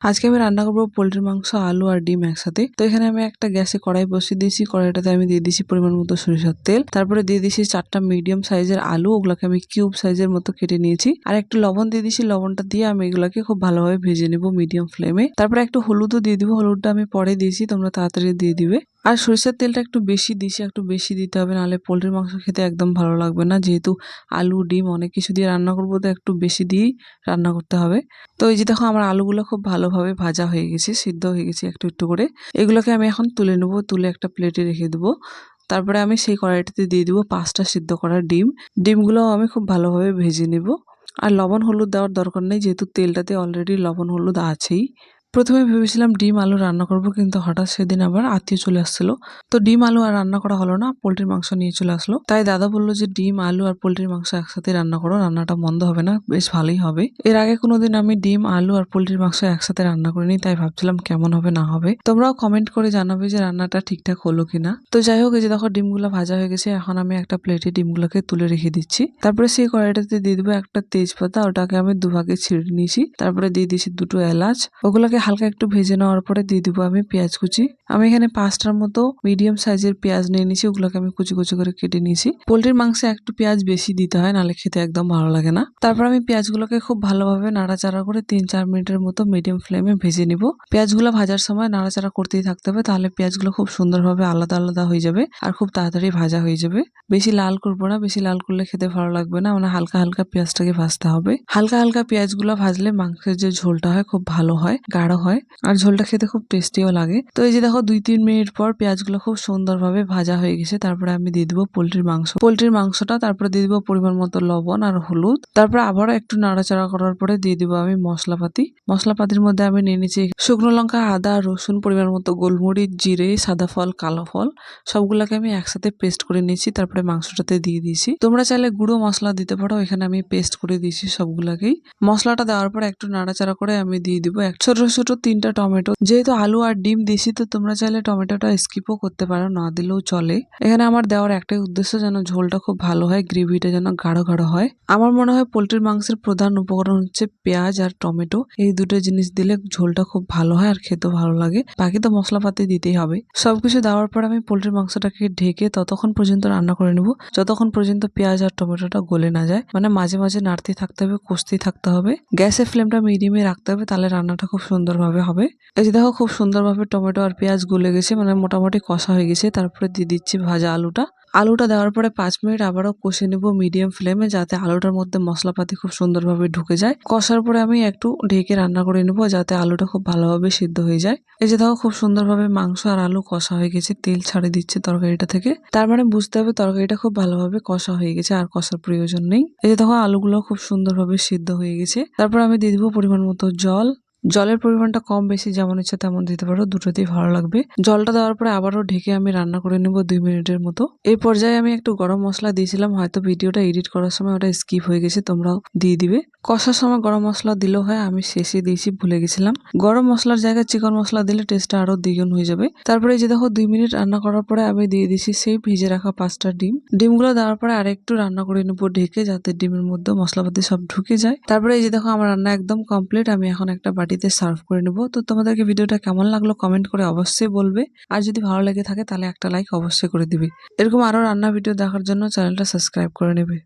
আজকে আমি রান্না করব পোলট্রির মাংস, আলু আর ডিম একসাথে। তো এখানে আমি একটা গ্যাসে কড়াই বসিয়ে দিয়েছি। কড়াইটাতে আমি দিয়ে দিয়েছি পরিমাণ মতো সরিষার তেল। তারপরে দিয়ে দিয়েছি চারটা মিডিয়াম সাইজের আলু। ওগুলোকে আমি কিউব সাইজের মতো কেটে নিয়েছি। আর একটু লবণ দিয়ে দিয়েছি। লবণটা দিয়ে আমি এগুলোকে খুব ভালোভাবে ভেজে নেব মিডিয়াম ফ্লেমে তারপরে একটু হলুদও দিয়ে দিব। হলুদটা আমি পরে দিয়েছি। তোমরা তাড়াতাড়ি দিয়ে দিবে। আর সরিষার তেলটা একটু বেশি দিয়েছি একটু বেশি দিতে হবে, নাহলে পোলট্রির মাংস খেতে একদম ভালো লাগবে না। যেহেতু আলু, ডিম অনেক কিছু দিয়ে রান্না করব, তো একটু বেশি দিয়েই রান্না করতে হবে। তো এই যে দেখো, আমার আলুগুলো খুব ভালোভাবে ভাজা হয়ে গেছে, সিদ্ধ হয়ে গেছে একটু একটু করে। এগুলোকে আমি এখন তুলে নেব, তুলে একটা প্লেটে রেখে দেবো। তারপরে আমি সেই কড়াইটাতে দিয়ে দিব পাঁচটা সিদ্ধ করা ডিম। ডিমগুলো আমি খুব ভালোভাবে ভেজে নেব। আর লবণ হলুদ দেওয়ার দরকার নেই, যেহেতু তেলটাতে অলরেডি লবণ হলুদ আছেই। প্রথমে ভেবেছিলাম ডিম, আলু রান্না করব, কিন্তু হঠাৎ সেদিন আবার আত্মীয় চলে আসছিল। তো ডিম, আলু আর রান্না করা হলো না, পোলট্রির মাংস নিয়ে চলে আসলো। তাই দাদা বলল যে, ডিম, আলু আর পোলট্রির মাংস একসাথে রান্না করো, রান্নাটা মন্দ হবে না, বেশ ভালোই হবে। এর আগে কোনোদিন আমি ডিম, আলু আর পোলট্রির মাংস একসাথে রান্না করিনি, তাই ভাবছিলাম কেমন হবে, না হবে। তোমরাও কমেন্ট করে জানাবে যে, রান্নাটা ঠিকঠাক হলো কিনা। তো যাই হোক, এই যে দেখো, ডিমগুলো ভাজা হয়ে গেছে, এখন আমি একটা প্লেটে ডিমগুলোকে তুলে রেখে দিচ্ছি। তারপরে সেই কড়াইটাতে দিয়ে দেবো একটা তেজপাতা, ওটাকে আমি দুভাগে ছিঁড়ে নিয়েছি। তারপরে দিয়ে দিয়েছি দুটো এলাচ, ওগুলোকে হালকা একটু ভেজে নেওয়ার পরে দিয়ে দিব আমি পেঁয়াজ কুচি। আমি এখানে পাঁচটার মতো মিডিয়াম সাইজের পেঁয়াজ নিয়ে নিয়েছি, ওগুলোকে আমি কুচি কুচি করে কেটে নিয়েছি। পোলট্রির মাংসে একটু পেঁয়াজ বেশি দিতে হয়, নাহলে খেতে একদম ভালো লাগে না। তারপর আমি পেঁয়াজগুলোকে খুব ভালোভাবে নাড়াচাড়া করে তিন চার মিনিটের মতো মিডিয়াম ফ্লেমে ভেজে নিব। পেঁয়াজগুলো ভাজার সময় নাড়াচাড়া করতেই থাকতে হবে, তাহলে পেঁয়াজগুলো খুব সুন্দরভাবে আলাদা আলাদা হয়ে যাবে আর খুব তাড়াতাড়ি ভাজা হয়ে যাবে। বেশি লাল করব না, বেশি লাল করলে খেতে ভালো লাগবে না মানে হালকা হালকা পেঁয়াজটাকে ভাজতে হবে। হালকা হালকা পেঁয়াজগুলো ভাজলে মাংসের যে ঝোলটা হয়, খুব ভালো হয়। গাঢ় হয়। আর ঝোলটা খেতে খুব টেস্টিও লাগে। তো এই যে দেখো, দুই তিন মিনিট পর পেঁয়াজগুলো খুব সুন্দরভাবে ভাজা হয়ে গেছে। তারপরে আমি দিয়ে দিব পোলট্রির মাংস। পোলট্রির মাংসটা তারপরে দিয়ে দিব পরিমাণ মতো লবণ আর হলুদ। তারপরে আবারও একটু নাড়াচাড়া করার পরে দিয়ে দিব আমি মশলাপাতি। মশলাপাতির মধ্যে আমি নিয়ে নিচ্ছি শুকনো লঙ্কা, আদা, রসুন, পরিমাণ মতো গোলমরিচ, জিরে, সাদা ফল, কালো ফল। সবগুলোকে আমি একসাথে পেস্ট করে নিয়েছি। তারপরে মাংসটাতে দিয়ে দিয়েছি। তোমরা চাইলে গুঁড়ো মশলা দিতে পারো। এখানে আমি পেস্ট করে দিয়েছি সবগুলাকেই। মশলাটা দেওয়ার পরে একটু নাড়াচাড়া করে আমি দিয়ে দিব এক ছোট ছোট তিনটা টমেটো। যেহেতু আলু আর ডিম দিয়েছি তো তোমরা চাইলে টমেটোটা স্কিপও করতে পারো, না দিলেও চলে। এখানে আমার দেওয়ার একটাই উদ্দেশ্য যেন ঝোলটা খুব ভালো হয়, গ্রেভিটা যেন গাঢ় গাঢ় হয়। আমার মনে হয় পোলট্রির মাংসের প্রধান উপকরণ হচ্ছে পেঁয়াজ আর টমেটো। এই দুটো জিনিস দিলে ঝোলটা খুব ভালো হয় আর খেতেও ভালো লাগে। বাকি তো মশলাপাতি দিতেই হবে। সবকিছু দেওয়ার পর আমি পোলট্রির মাংসটাকে ঢেকে ততক্ষণ পর্যন্ত রান্না করে নেব। যতক্ষণ পর্যন্ত পেঁয়াজ আর টমেটোটা গলে না যায় মানে মাঝে মাঝে নাড়তেই থাকতে হবে কষতেই থাকতে হবে। গ্যাসের ফ্লেমটা মিডিয়ামে রাখতে হবে, তাহলে রান্নাটা খুব সুন্দরভাবে হবে। এই যে দেখো, খুব সুন্দরভাবে টমেটো আর পেঁয়াজ গলে গেছে মানে মোটামুটি কষা হয়ে গেছে। তারপরে দিয়ে দিচ্ছি ভাজা আলুটা। আলুটা দেওয়ার পরে পাঁচ মিনিট আবারও কষে নেব মিডিয়াম ফ্লেমে, যাতে আলুটার মধ্যে মশলাপাতি খুব সুন্দরভাবে ঢুকে যায়। কষার পরে আমি একটু ঢেকে রান্না করে নেব, যাতে আলুটা খুব ভালোভাবে সিদ্ধ হয়ে যায়। এই যে দেখো, খুব সুন্দরভাবে মাংস আর আলু কষা হয়ে গেছে। তেল ছাড়ে দিচ্ছে তরকারিটা থেকে। তার মানে বুঝতে হবে তরকারিটা খুব ভালোভাবে কষা হয়ে গেছে, আর কষার প্রয়োজন নেই। এই যে দেখো, আলুগুলো খুব সুন্দরভাবে সিদ্ধ হয়ে গেছে। তারপর আমি দিয়ে দিব পরিমাণ মতো জল। জলের পরিমাণটা কম বেশি যেমন ইচ্ছা তেমন দিতে পারো, দুটোতেই ভালো লাগবে। জলটা দেওয়ার পরে আবারও ঢেকে আমি রান্না করে নেব দুই মিনিটের মতো। এই পর্যায়ে আমি একটু গরম মশলা দিয়েছিলাম, হয়তো ভিডিওটা এডিট করার সময় ওটা স্কিপ হয়ে গেছে, তোমরাও দিয়ে দিবে। কষার সময় গরম মশলা দিলেও হয়, আমি শেষে দিয়েছি, ভুলে গেছিলাম। গরম মশলার জায়গায় চিকন মশলা দিলে টেস্টটা আরও দ্বিগুণ হয়ে যাবে। তারপরে যে দেখো, দুই মিনিট রান্না করার পরে আমি দিয়ে দিয়েছি সেই ভেজে রাখা পাঁচটা ডিম। ডিমগুলো দেওয়ার পরে আরেকটু রান্না করে নেব ঢেকে, যাতে ডিমের মধ্যে মশলাপাতি সব ঢুকে যায়। তারপরে এই যে দেখো, আমার রান্না একদম কমপ্লিট আমি এখন একটা বাটিতে সার্ভ করে নেব। তো তোমাদেরকে ভিডিওটা কেমন লাগল কমেন্ট করে অবশ্যই বলবে। আর যদি ভালো লেগে থাকে তাহলে একটা লাইক অবশ্যই করে দিবে। এরকম আরও রান্না ভিডিও দেখার জন্য চ্যানেলটা সাবস্ক্রাইব করে নেবে।